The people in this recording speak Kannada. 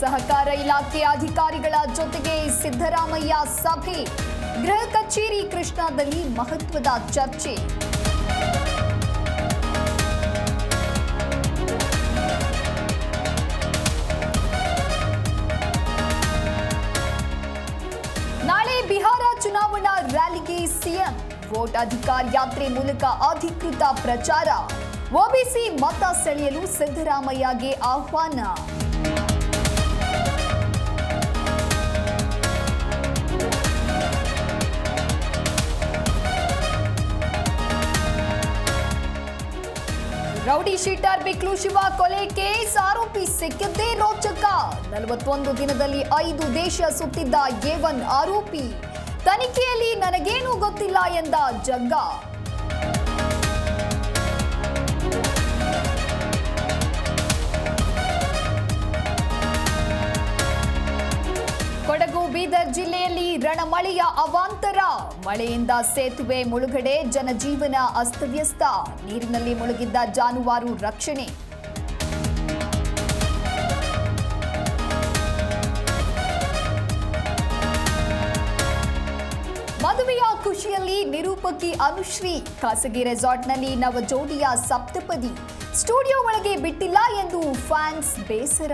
ಸಹಕಾರ ಇಲಾಖೆ ಅಧಿಕಾರಿಗಳ ಜೊತೆಗೆ ಸಿದ್ದರಾಮಯ್ಯ ಸಭೆ. ಗೃಹ ಕಚೇರಿ ಕೃಷ್ಣಾದಲ್ಲಿ ಮಹತ್ವದ ಚರ್ಚೆ. ನಾಳೆ ಬಿಹಾರ ಚುನಾವಣಾ ರ್ಯಾಲಿಗೆ ಸಿಎಂ. ವೋಟ್ ಅಧಿಕಾರ ಯಾತ್ರೆ ಮೂಲಕ ಅಧಿಕೃತ ಪ್ರಚಾರ. ಒಬಿಸಿ ಮತ ಸೆಳೆಯಲು ಸಿದ್ದರಾಮಯ್ಯಗೆ ಆಹ್ವಾನ. ರೌಡಿ ಶೀಟರ್ ಬಿಕ್ಲು ಶಿವ ಕೊಲೆ ಕೇಸ್, ಆರೋಪಿ ಸಿಕ್ಕಿದ್ದೇ ರೋಚಕ. ನಲವತ್ತೊಂದು ದಿನದಲ್ಲಿ ಐದು ದೇಶ ಸುತ್ತಿದ್ದ ಏವನ್ ಆರೋಪಿ. ತನಿಖೆಯಲ್ಲಿ ನನಗೇನೂ ಗೊತ್ತಿಲ್ಲ ಎಂದ ಜಗ್ಗ. ಬೀದರ್ ಜಿಲ್ಲೆಯಲ್ಲಿ ರಣಮಳೆಯ ಅವಾಂತರ. ಮಳೆಯಿಂದ ಸೇತುವೆ ಮುಳುಗಡೆ, ಜನಜೀವನ ಅಸ್ತವ್ಯಸ್ತ. ನೀರಿನಲ್ಲಿ ಮುಳುಗಿದ್ದ ಜಾನುವಾರು ರಕ್ಷಣೆ. ಮದುವೆಯ ಖುಷಿಯಲ್ಲಿ ನಿರೂಪಕಿ ಅನುಶ್ರೀ. ಖಾಸಗಿ ರೆಸಾರ್ಟ್ನಲ್ಲಿ ನವ ಜೋಡಿಯ ಸಪ್ತಪದಿ. ಸ್ಟುಡಿಯೋ ಒಳಗೆ ಬಿಟ್ಟಿಲ್ಲ ಎಂದು ಫ್ಯಾನ್ಸ್ ಬೇಸರ.